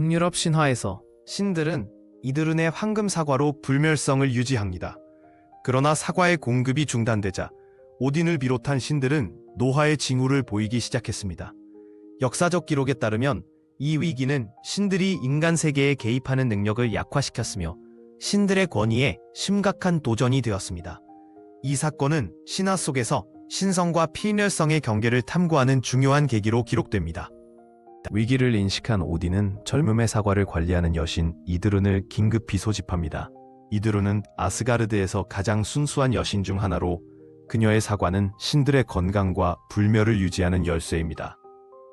북유럽 신화에서 신들은 이드룬의 황금 사과로 불멸성을 유지합니다. 그러나 사과의 공급이 중단되자 오딘을 비롯한 신들은 노화의 징후를 보이기 시작했습니다. 역사적 기록에 따르면 이 위기는 신들이 인간 세계에 개입하는 능력을 약화시켰으며 신들의 권위에 심각한 도전이 되었습니다. 이 사건은 신화 속에서 신성과 필멸성의 경계를 탐구하는 중요한 계기로 기록됩니다. 위기를 인식한 오딘은 젊음의 사과를 관리하는 여신 이드룬을 긴급히 소집합니다. 이드룬은 아스가르드에서 가장 순수한 여신 중 하나로 그녀의 사과는 신들의 건강과 불멸을 유지하는 열쇠입니다.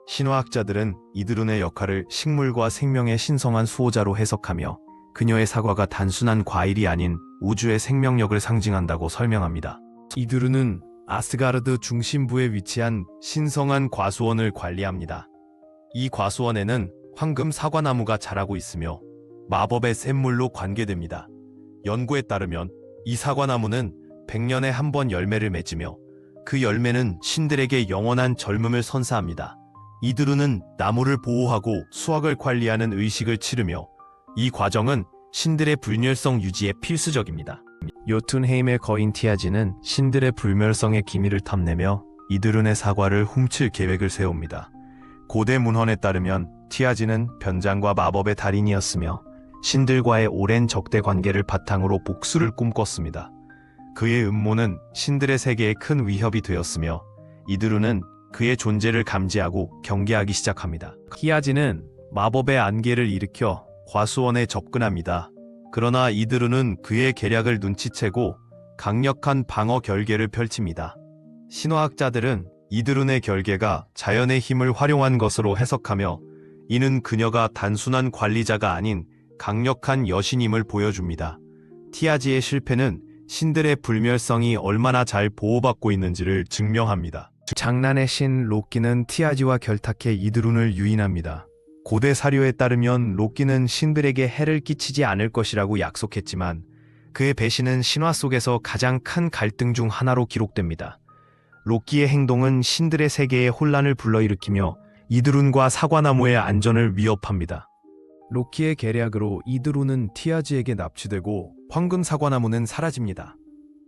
신화학자들은 이드룬의 역할을 식물과 생명의 신성한 수호자로 해석하며 그녀의 사과가 단순한 과일이 아닌 우주의 생명력을 상징한다고 설명합니다. 이드룬은 아스가르드 중심부에 위치한 신성한 과수원을 관리합니다. 이 과수원에는 황금 사과나무가 자라고 있으며 마법의 샘물로 관계됩니다. 연구에 따르면 이 사과나무는 100년에 한 번 열매를 맺으며 그 열매는 신들에게 영원한 젊음을 선사합니다. 이드루는 나무를 보호하고 수확을 관리하는 의식을 치르며 이 과정은 신들의 불멸성 유지에 필수적입니다. 요툰헤임의 거인 티아지는 신들의 불멸성의 기밀을 탐내며 이드룬의 사과를 훔칠 계획을 세웁니다. 고대 문헌에 따르면 티아지는 변장과 마법의 달인이었으며 신들과의 오랜 적대 관계를 바탕으로 복수를 꿈꿨습니다. 그의 음모는 신들의 세계에 큰 위협이 되었으며 이드루는 그의 존재를 감지하고 경계하기 시작합니다. 티아지는 마법의 안개를 일으켜 과수원에 접근합니다. 그러나 이드루는 그의 계략을 눈치채고 강력한 방어 결계를 펼칩니다. 신화학자들은 이드룬의 결계가 자연의 힘을 활용한 것으로 해석하며 이는 그녀가 단순한 관리자가 아닌 강력한 여신임을 보여줍니다. 티아지의 실패는 신들의 불멸성이 얼마나 잘 보호받고 있는지를 증명합니다. 장난의 신 로키는 티아지와 결탁해 이드룬을 유인합니다. 고대 사료에 따르면 로키는 신들에게 해를 끼치지 않을 것이라고 약속했지만 그의 배신은 신화 속에서 가장 큰 갈등 중 하나로 기록됩니다. 로키의 행동은 신들의 세계에 혼란을 불러일으키며 이드룬과 사과나무의 안전을 위협합니다. 로키의 계략으로 이드룬은 티아지에게 납치되고 황금 사과나무는 사라집니다.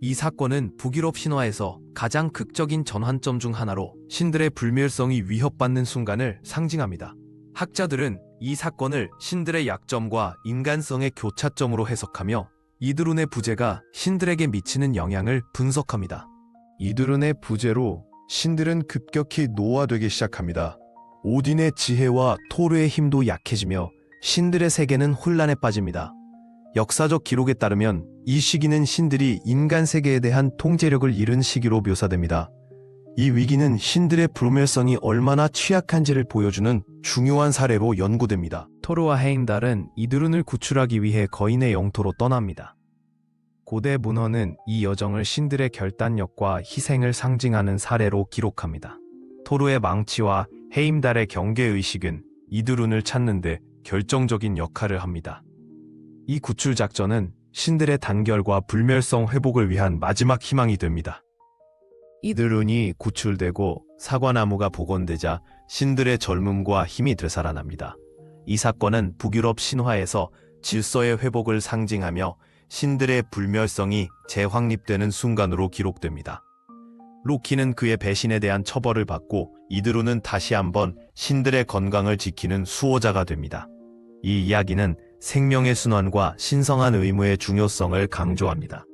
이 사건은 북유럽 신화에서 가장 극적인 전환점 중 하나로 신들의 불멸성이 위협받는 순간을 상징합니다. 학자들은 이 사건을 신들의 약점과 인간성의 교차점으로 해석하며 이드룬의 부재가 신들에게 미치는 영향을 분석합니다. 이드룬의 부재로 신들은 급격히 노화되기 시작합니다. 오딘의 지혜와 토르의 힘도 약해지며 신들의 세계는 혼란에 빠집니다. 역사적 기록에 따르면 이 시기는 신들이 인간 세계에 대한 통제력을 잃은 시기로 묘사됩니다. 이 위기는 신들의 불멸성이 얼마나 취약한지를 보여주는 중요한 사례로 연구됩니다. 토르와 헤임달은 이드룬을 구출하기 위해 거인의 영토로 떠납니다. 고대 문헌은 이 여정을 신들의 결단력과 희생을 상징하는 사례로 기록합니다. 토르의 망치와 헤임달의 경계의식은 이드룬을 찾는 데 결정적인 역할을 합니다. 이 구출 작전은 신들의 단결과 불멸성 회복을 위한 마지막 희망이 됩니다. 이드룬이 구출되고 사과나무가 복원되자 신들의 젊음과 힘이 되살아납니다. 이 사건은 북유럽 신화에서 질서의 회복을 상징하며 신들의 불멸성이 재확립되는 순간으로 기록됩니다. 로키는 그의 배신에 대한 처벌을 받고 이드루는 다시 한번 신들의 건강을 지키는 수호자가 됩니다. 이 이야기는 생명의 순환과 신성한 의무의 중요성을 강조합니다.